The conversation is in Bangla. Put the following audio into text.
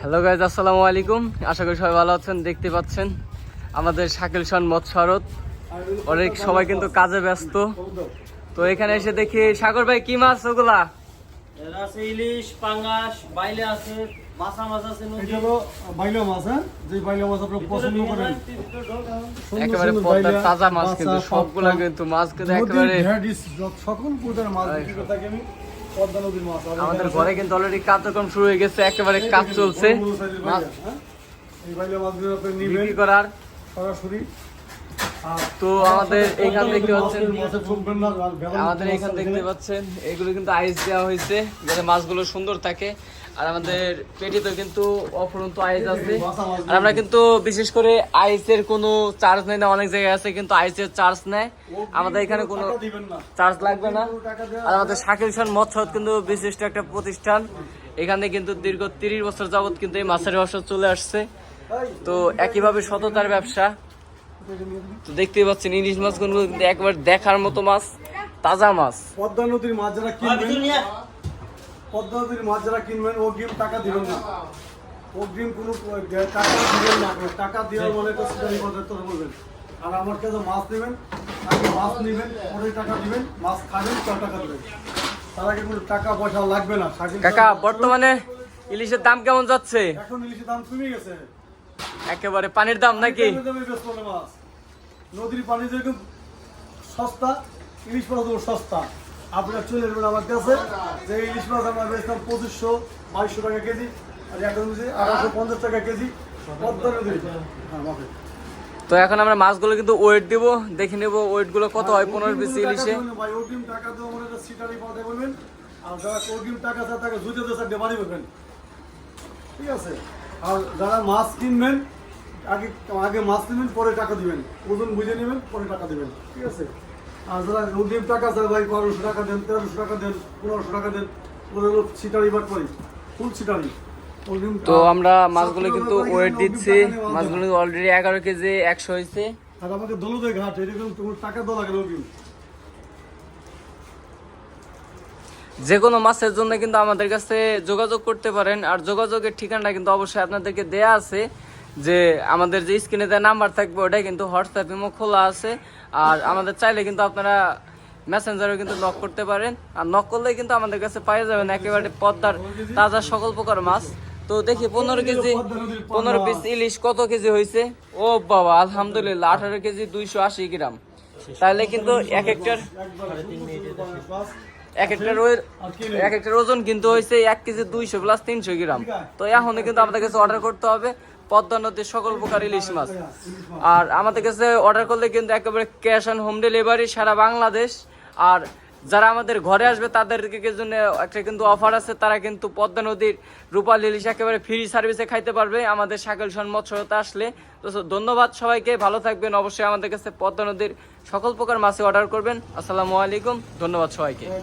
হ্যালো গাইজ আসসালামু আলাইকুম। আশা করি সবাই ভালো আছেন, দেখতে পাচ্ছেন। আমাদের শাকিল সন মৎস্যারত অনেক সবাই কিন্তু কাজে ব্যস্ত। তো এখানে এসে দেখি সাগর ভাই, কি মাছ ওগুলা? ইলিশ পাঙ্গাস বাইলে আছে মাছা একেবারে পদ্মার তাজা কিন্তু সবগুলা কিন্তু কিন্তু একেবারে সকল আমি আমাদের ঘরে কিন্তু অলরেডি কার্যক্রম শুরু হয়ে গেছে একেবারে কাজ চলছে। হ্যাঁ? এই বাইলা মাছগুলো আপনি নিবেন বিক্রি করার সরাসরি। তো আমাদের এইখান দেখতে পাচ্ছেন আমাদের এখানে দেখতে পাচ্ছেন, এগুলো কিন্তু আইস দেওয়া হয়েছে, যাতে মাছগুলো সুন্দর থাকে। আর আমাদের পেটিতেও কিন্তু অফুরন্ত আইস আছে। আর আমরা কিন্তু বিশেষ করে আইসের কোনো চার্জ নেই না, অনেক জায়গায় আছে কিন্তু আইসের চার্জ নেয় আমাদের এখানে কোনো। চার্জ লাগবে না। আর আমাদের শাকিল খান মৎস্য কিন্তু বিশিষ্ট একটা প্রতিষ্ঠান। এখানে কিন্তু দীর্ঘ তিরিশ বছর যাবত কিন্তু এই মাছের ব্যবসা চলে আসছে। তো একইভাবে সততার ব্যবসা। তো দেখতেই পাচ্ছেন ইলিশ মাছগুলো কিন্তু একবার দেখার মতো মাছ তাজা মাছ। পদ্মা নদীর মাছ যারা কিনবেন পদ্মা নদীর মাছ যারা কিনবেন অগ্রিম টাকা দিবেন না। অগ্রিম কোনো টাকা দিবেন না টাকা দেওয়ার মানে তো সেটা তোর বলবেন। আর আমার কাছে মাছ নেবেন আগে মাছ নেবেন পরে টাকা দিবেন মাছ খাবেন ছ টাকা দেবেন। তার আগে কোনো টাকা পয়সা লাগবে না। কাকা বর্তমানে ইলিশের দাম কেমন যাচ্ছে? এখন ইলিশের দাম কমে গেছে। একেবারে পানির দাম নাকি? বেশ নদীর পানি যেরকম সস্তা ইলিশ মাছ সস্তা। আপনার চলে যাবেন আমার কাছে। যে ইলিশ মাছ আমরা বেচতাম পঁচিশশো বাইশশো টাকা কেজি আর এখন হচ্ছে আঠারোশো পঞ্চাশ টাকা কেজি হ্যাঁ তো এখন আমরা মাছগুলো কিন্তু ওয়েট দিব দেখে নেব ওয়েটগুলো কত হয় পনেরো অগ্রিম ইলিশে। আর যারা টাকা তাকে জুতে ডেবারি ঠিক আছে? আর যারা মাছ কিনবেন আগে আগে মাছ নেবেন পরে টাকা দিবেন। ওজন বুঝে নেবেন পরে টাকা দিবেন। ঠিক আছে? আর যারা অগ্রিম টাকা চায় ভাই বারোশো টাকা দেন তেরোশো টাকা দেন পনেরোশো টাকা দেন ওরা হলো বাট করি ফুল অগ্রিম তো আমরা মাছগুলো কিন্তু ওয়েট দিচ্ছি। মাছগুলো অলরেডি এগারো কেজি একশো হয়েছে। আর আমাকে দলদে ঘাট এরকম তোমার টাকা দেওয়া লাগে না অগ্রিম যে কোনো মাছের জন্য কিন্তু আমাদের কাছে যোগাযোগ করতে পারেন। আর যোগাযোগের ঠিকানাটা কিন্তু অবশ্যই আপনাদেরকে দেয়া আছে যে আমাদের যে স্ক্রিনে দেওয়া নাম্বার থাকবে, ওটাই কিন্তু হোয়াটসঅ্যাপ ইমো খোলা আছে। আর আমাদের চাইলে কিন্তু আপনারা মেসেঞ্জারও কিন্তু নক করতে পারেন। আর নক করলে কিন্তু আমাদের কাছে পাই যাবেন একেবারে পদ্মার তাজা সকল প্রকার মাছ। তো দেখি পনেরো কেজি, পনেরো পিস ইলিশ কত কেজি হয়েছে? ও বাবা, আলহামদুলিল্লাহ, আঠারো কেজি দুইশো আশি গ্রাম। তাহলে কিন্তু এক একটার এক একটার ওই- এক একটার ওজন কিন্তু হয়েছে এক কেজি দুইশো প্লাস তিনশো গ্রাম। তো এখন কিন্তু আমাদের কাছে অর্ডার করতে হবে পদ্মা নদীর সকল প্রকার ইলিশ মাছ। আর আমাদের কাছে অর্ডার করলে কিন্তু একেবারে ক্যাশ অন হোম ডেলিভারি সারা বাংলাদেশ। আর যারা আমাদের ঘরে আসবে, তাদেরকে জন্য একটা কিন্তু অফার আছে, তারা কিন্তু পদ্মা নদীর রূপাল ইলিশ একেবারে ফ্রি সার্ভিসে খাইতে পারবে। আমাদের সাইকেল সন মৎস্যতে আসলে। তো ধন্যবাদ সবাইকে, ভালো থাকবেন, অবশ্যই আমাদের কাছে পদ্মা নদীর সকল প্রকার মাছে অর্ডার করবেন। আসসালামু আলাইকুম, ধন্যবাদ সবাইকে।